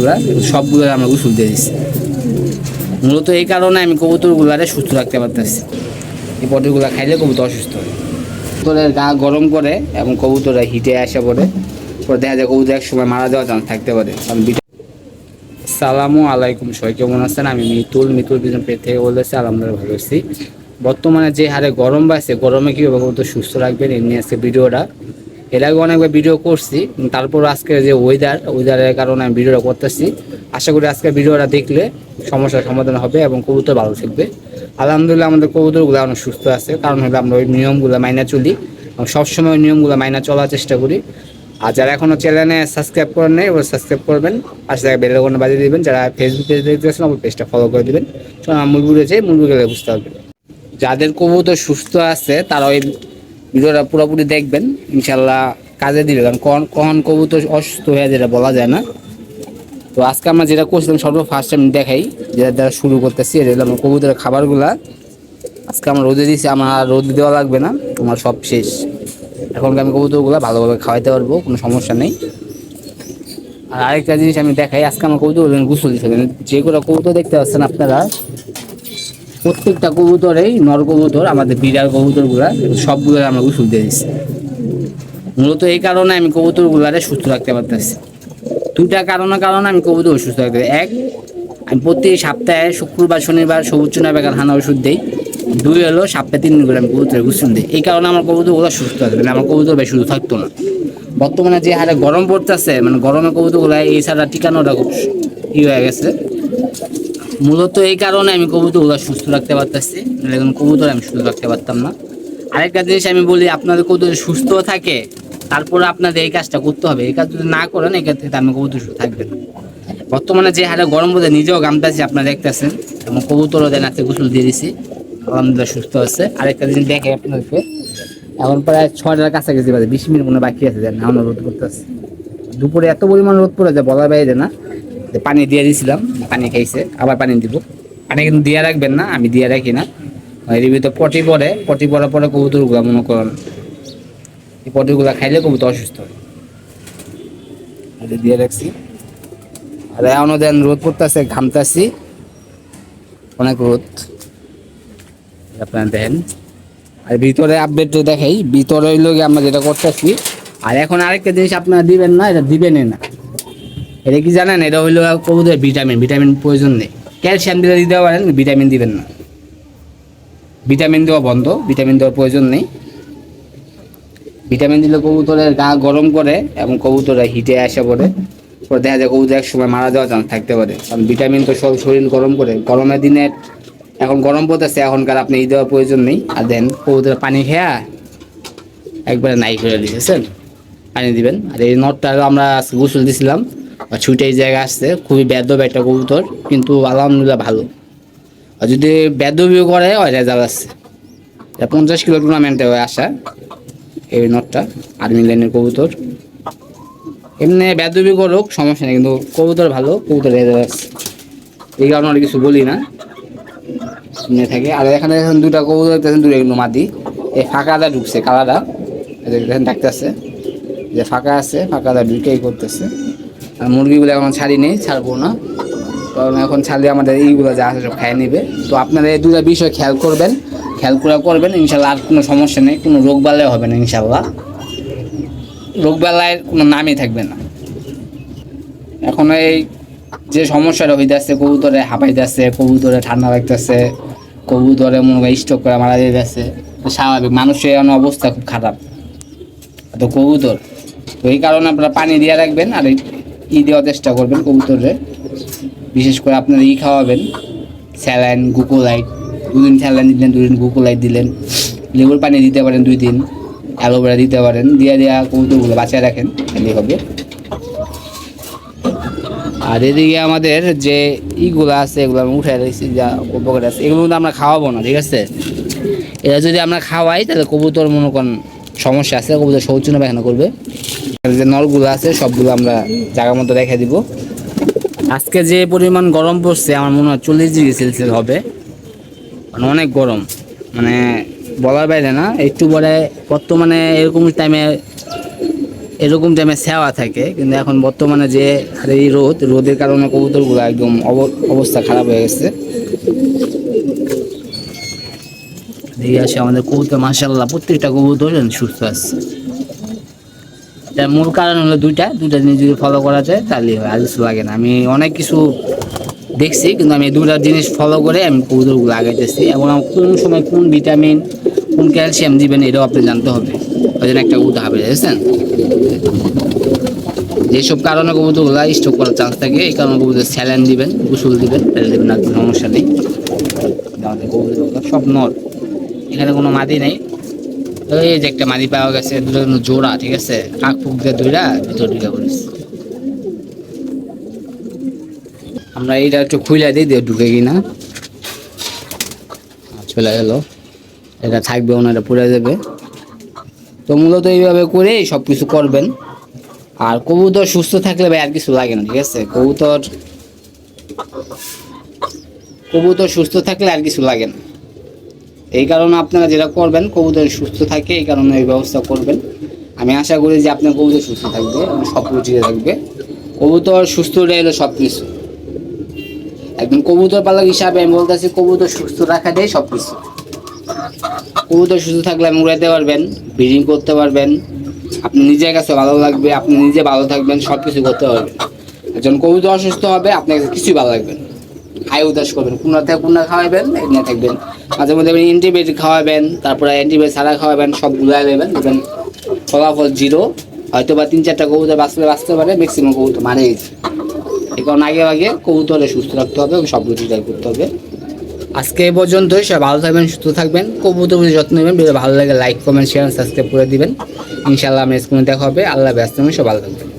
কবুতরগুলা সবগুলো আমরা গোসল দিয়ে দিচ্ছি মূলত এই কারণে আমি কবুতরগুলারে সুস্থ রাখতে পারতেছি। এই পটরগুলা খাইলে কবুতর অসুস্থ হয়। কবুতরের গা গরম করে এবং কবুতরের হিটে আসা পড়ে পরে দেখা যায় কবুতর এক সময় মারা যাওয়ার চান্স থাকতে পারে। সালামু আলাইকুম, সবাই কেমন আছেন? আমি মিতুল মিতুল বিজন পেট থেকে বলেছি আলহামদুলিল্লাহ ভালো আছি। বর্তমানে যে হারে গরম বাড়ছে, গরমে কীভাবে কবুতর সুস্থ রাখবেন এমনি আজকে ভিডিওটা। এর আগে অনেকবার ভিডিও করছি, তারপর আজকে যে ওয়েদার ওয়েদারের কারণে আমি ভিডিওটা করতেছি। আশা করি আজকে ভিডিওটা দেখলে সমস্যার সমাধান হবে এবং কবুতর ভালো থাকবে। আলহামদুলিল্লাহ আমাদের কবুতরগুলো অনেক সুস্থ আছে, কারণ হলো আমরা ওই নিয়মগুলো মাইনা চলি। সবসময় ওই নিয়মগুলো মাইনা চলার চেষ্টা করি। আর যারা এখনও চ্যানেলে সাবস্ক্রাইব করেন নাই ওরা সাবস্ক্রাইব করবেন। পাশে থেকে বেলের কোনো বাজিয়ে দিবেন। যারা ফেসবুক পেজ দেখতেছেন আমার পেজটা ফলো করে দিবেন। শোনা মুরগি রয়েছে মুরগি গেলে বুঝতে পারবেন যাদের কবুতর সুস্থ আছে, তারা ওই ভিডিওটা পুরোপুরি দেখবেন, ইনশাল্লাহ কাজে দিবে, কারণ কখন কখন কবুতর অসুস্থ হয়ে যেটা বলা যায় না। তো আজকে আমরা যেটা করছিলাম সর্ব ফার্স্ট আমি দেখাই, যেটা দ্বারা শুরু করতেছি, এটা কবুতরের খাবারগুলা। আজকে আমরা রোদে দিয়েছি আমার আর রোদ দেওয়া লাগবে না আমার সব শেষ। এখন আমি কবুতরগুলো ভালোভাবে খাওয়াইতে পারব, কোনো সমস্যা নেই। আর আরেকটা জিনিস আমি দেখাই, আজকে আমার কবুতর গুসল দিতে যে কোনো কবুতর দেখতে পাচ্ছেন আপনারা প্রত্যেকটা কবুতরেই নর কবুতর, আমাদের বিড়াল কবুতরগুলা সবগুলো আমরা ওষুধ দিয়ে দিচ্ছি মূলত এই কারণে আমি কবুতরগুলারে সুস্থ রাখতে পারতেছি। দুইটা কারণের কারণে আমি কবুতর সুস্থ রাখতে এক, আমি প্রতি সপ্তাহে শুক্রবার, শনিবার, সবুজ চুনা বেকার হানা ওষুধ দিই। দুই হলো সপ্তাহে তিন দিন করে আমি কবুতরের গুসল দিই। এই কারণে আমার কবুতরগুলো সুস্থ থাকবে না, আমার কবুতর বেশি সুস্থ থাকতো না। বর্তমানে যে হারে গরম পড়তেছে মানে গরমে কবুতরগুলো এই ছাড়া টিকানোটা খুব ই হয়ে গেছে। মূলত এই কারণে আমি কবুতরগুলো সুস্থ রাখতে পারতেছি। এখন কবুতর আমি সুস্থ রাখতে পারতাম না। আরেকটা জিনিস আমি বলি, আপনাদের কবুতর সুস্থ থাকে, তারপরে আপনাদের এই কাজটা করতে হবে। এই কাজ যদি না করেন, এই ক্ষেত্রে আমি কবুতর সুস্থ থাকবে না। বর্তমানে যে হারে গরম বোধে নিজেও গামতাছি আপনারা দেখতেছেন। এবং কবুতরও দেন আছে গোসল দিয়ে দিছি। আলহামদুলিল্লাহ সুস্থ আছে। আরেকটা জিনিস দেখে আপনাদেরকে। এখন প্রায় ছয়টার কাছাকাছি বাজে, বিশ মিনিট মনে বাকি আছে দেন এখন রোদ করতে করতেছে। দুপুরে এত পরিমাণ রোদ পড়ে যে বলার বাইরে না। পানি দিয়ে দিয়েছিলাম পানি খাইছে, আবার পানি দিব। পানি কিন্তু দিয়ে রাখবেন না, আমি দিয়ে রাখি না। এর ভিতরে পটি পরে পটি পরার পরে কবুতরগুলো, মনে করেন, এই পটিগুলো খাইলে কবুতর অসুস্থ হয়। দিয়ে রাখছি। আর এখনও দেন, রোদ পড়তেছে, ঘামতাছি। অনেক রোদ। আপনারা দেখেন। আর ভিতরে আপডেট দেখাই, ভিতরে গিয়ে আমরা যেটা করতেছি, আর এখন আরেকটা জিনিস আপনারা দিবেন না, এটা দিবেনই না। এটা কি জানেন? এটা হইল কবুতরের ভিটামিন। ভিটামিন প্রয়োজন নেই। ক্যালসিয়াম দিলে দিতে পারেন, ভিটামিন দিবেন না। ভিটামিন দেওয়া বন্ধ, ভিটামিন দেওয়ার প্রয়োজন নেই। ভিটামিন দিলে কবুতরের গা গরম করে এবং কবুতরের হিটে আসে পড়ে। পরে দেখা যায় কবুতর এক সময় মারা যাওয়ার চান্স থাকতে পারে। কারণ ভিটামিন তো সব শরীর গরম করে। গরমের দিনে এখন গরম পড়তেছে, এখনকার আপনি ই দেওয়ার প্রয়োজন নেই। আর দেন, কবুতরের পানি খেয়া একবারে নাই করে দিয়েছেন। পানি দিবেন। আর এই নটটা আমরা গোসল দিছিলাম। ছুটে এই জায়গায় আসছে খুবই বেদ্য একটা কবুতর, কিন্তু আলহামদুলিল্লাহ ভালো। আর যদি বেদবিও করে, ওই রেজাল্ট আসছে পঞ্চাশ কিলো টুর্নামেন্টে হয়ে আসা, এই নটটা আর্মি লাইনের কবুতর। এমনি বেদবি করুক, সমস্যা নেই, কিন্তু কবুতর ভালো, কবুতর রেজাল্ট আছে এই কারণে আর কিছু বলি না। নিয়ে থাকে। আর এখানে এখন দুটা কবুতর দেখতেছেন, দুটো কিন্তু মাদি। এই ফাঁকাটা ঢুকছে কালারটা দেখেন ডাকতেছে যে ফাঁকা আছে ফাঁকাটা ঢুকেই করতেছে। মুরগিগুলো এখন ছাড়ি নেই, ছাড়বো না। কারণ এখন ছাড়লে আমাদের এইগুলো যা আছে সব খেয়ে নেবে। তো আপনারা এই দুটা বিষয় খেয়াল করবেন, খেয়াল করে করবেন, ইনশাল্লাহ আর কোনো সমস্যা নেই, কোনো রোগ বালাই হবে না, ইনশাল্লাহ। রোগ বালায় কোনো নামই থাকবে না। এখন এই যে সমস্যাটা হইতেছে, কবুতরে হাঁপাইতেছে, কবুতরে ঠান্ডা লাগতেছে, কবুতরে মনে হয় স্টক করে মারা যেতেছে স্বাভাবিক, মানুষের এখন অবস্থা খুব খারাপ। তো কবুতর তো এই কারণে আপনারা পানি দিয়ে রাখবেন, আর ই দেওয়ার চেষ্টা করবেন কবুতরে বিশেষ করে আপনারা ই খাওয়াবেন। স্যালাইন, গুকোলাইট, দুদিন স্যালাইন দিলেন, দুদিন গুকোলাইট দিলেন। লেবুর পানি দিতে পারেন দুই দিন, অ্যালোভেরা দিতে পারেন। দিয়ে দেওয়া কবুতরগুলো বাঁচিয়ে রাখেন তাহলেই হবে। আর এদিকে আমাদের যে ইগুলো আছে, এগুলো আমি উঠে রেখেছি যা উপকার আছে, এগুলো কিন্তু আমরা খাওয়াবো না, ঠিক আছে? এটা যদি আমরা খাওয়াই, তাহলে কবুতর মনে করেন সমস্যা আছে, কবুতর শৌচনা পায়খানা করবে। যে নলগুলো আছে, সবগুলো আমরা জায়গা মতো রেখে দিব। আজকে যে পরিমাণ গরম পড়ছে, আমার মনে হয় চল্লিশ ডিগ্রি সেলসিয়াস হবে। মানে অনেক গরম। মানে বলার বাইরে না, একটু পরে বর্তমানে এরকম টাইমে এরকম টাইমে সেওয়া থাকে। কিন্তু এখন বর্তমানে যে এই রোদ, রোদের কারণে কবুতরগুলো একদম অব- অবস্থা খারাপ হয়ে গেছে। দেখে আসে আমাদের কবুতর মাসাল্লাহ প্রত্যেকটা কবুতর সুস্থ আছে। মূল কারণ হলো দুইটা দুইটা জিনিস যদি ফলো করা যায় তাহলে আর কিছু লাগে না। আমি অনেক কিছু দেখছি, কিন্তু আমি দুইটা জিনিস ফলো করে আমি কবুতরগুলো আগাইতেছি। এবং কোন সময় কোন ভিটামিন কোন ক্যালসিয়াম দিবেন এটাও আপনি জানতে হবে। ওই জন্য একটা কবুতর হবে, বুঝছেন? যেসব কারণে কবুতরগুলো স্টক করার চান্স থাকে, এই কারণে কবুতর স্যালাইন দিবেন, গোসল দিবেন, তেল দিবেন, আর কোনো সমস্যা নেই। সব নর এখানে কোনো মাদি নেই। এই যে একটা মাদি পাওয়া গেছে জোড়া, ঠিক আছে? কাক ফুক দিয়ে দুইটা ভিতর ঢুকে পড়েছে আমরা এইটা একটু খুলে দিই দিয়ে ঢুকে কিনা চলে গেল। এটা থাকবে, ওনারা পুড়ে যাবে। তো মূলত এইভাবে করে সব কিছু করবেন। আর কবুতর সুস্থ থাকলে ভাই আর কিছু লাগে না, ঠিক আছে? কবুতর কবুতর সুস্থ থাকলে আর কিছু লাগে না। এই কারণে আপনারা যেটা করবেন, কবুতর সুস্থ থাকে, এই কারণে এই ব্যবস্থা করবেন। আমি আশা করি যে আপনার কবুতর সুস্থ থাকবে এবং সব রুচিতে থাকবে। কবুতর সুস্থ রইল সব কিছু একদম কবুতর পালক হিসাবে আমি বলতেছি, কবুতর সুস্থ রাখাটাই সব কিছু কবুতর সুস্থ থাকলে আপনি উড়াতে পারবেন, ব্রিডিং করতে পারবেন। আপনি নিজের কাছে ভালো লাগবে, আপনি নিজে ভালো থাকবেন সব কিছু করতে পারবেন। একজন কবুতর অসুস্থ হবে, আপনার কাছে কিছুই ভালো লাগবে না। হাই উদাস করবেন কুমড়া থেকে কুমড়া খাওয়াবেন এখানে থাকবেন। মাঝে মধ্যে আপনি অ্যান্টিবায়োটিক খাওয়াবেন, তারপরে অ্যান্টিবায়োটিক ছাড়া খাওয়াবেন, সব গুলাই দেবেন দেখবেন ফলাফল জিরো হয়তো বা তিন চারটা কবুতর বাঁচলে বাঁচতে পারে ম্যাক্সিমাম কবুতর মারে এই কারণে আগে আগে কবুতরে সুস্থ রাখতে হবে এবং সব কিছু ট্রাই করতে হবে। আজকে এই পর্যন্তই, সবাই ভালো থাকবেন, সুস্থ থাকবেন। কবুতর যত্ন নেবেন ভিডিও ভালো লাগে লাইক কমেন্ট শেয়ার সাবস্ক্রাইব করে দিবেন। ইনশাআল্লাহ আমি স্কুলে দেখা হবে। আল্লাহ ব্যস্ত সব ভালো থাকবেন।